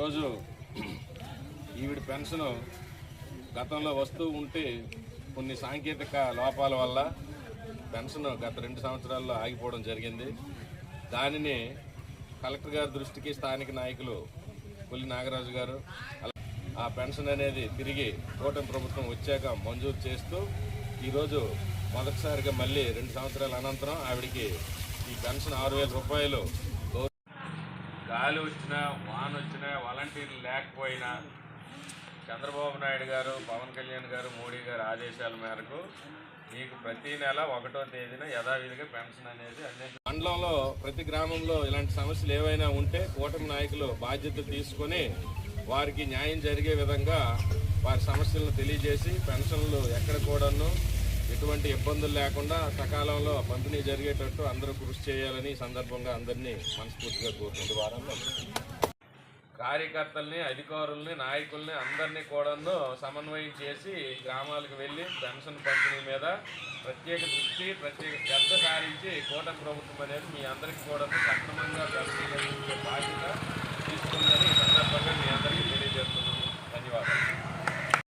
రోజు ఈవిడ పెన్షన్ గతంలో వస్తూ ఉంటే కొన్ని సాంకేతిక లోపాల వల్ల పెన్షన్ గత రెండు సంవత్సరాల్లో ఆగిపోవడం జరిగింది. దానిని కలెక్టర్ గారి దృష్టికి స్థానిక నాయకులు పులి నాగరాజు గారు అలా ఆ పెన్షన్ అనేది తిరిగి కూటమి ప్రభుత్వం వచ్చాక మంజూరు చేస్తూ ఈరోజు మొదటిసారిగా మళ్ళీ రెండు సంవత్సరాల అనంతరం ఆవిడికి ఈ పెన్షన్ ఆరు వేల రూపాయలు గాలి వచ్చినా వాన వచ్చినా వాలంటీర్లు లేకపోయినా చంద్రబాబు నాయుడు గారు పవన్ కళ్యాణ్ గారు మోడీ గారు ఆదేశాల మేరకు మీకు ప్రతి నెల ఒకటో తేదీన యథావిధిగా పెన్షన్ అనేది అందించారు మండలంలో ప్రతి గ్రామంలో ఇలాంటి సమస్యలు ఏవైనా ఉంటే కూటమి నాయకులు బాధ్యత తీసుకొని వారికి న్యాయం జరిగే విధంగా వారి సమస్యలను తెలియజేసి పెన్షన్లు ఎక్కడ కూడాను ఎటువంటి ఇబ్బందులు లేకుండా సకాలంలో పంపిణీ జరిగేటట్టు అందరూ కృషి చేయాలని సందర్భంగా అందరినీ మనస్ఫూర్తిగా కోరుతుంది వారంలో కార్యకర్తల్ని అధికారుల్ని నాయకుల్ని అందరినీ కూడాను సమన్వయం చేసి గ్రామాలకు వెళ్ళి పెన్షన్ పంపిణీ మీద ప్రత్యేక దృష్టి ప్రత్యేక శ్రద్ధ సారించి కూటమి ప్రభుత్వం అనేది మీ అందరికీ కూడా సక్రమంగా పెన్షన్ బాధ్యత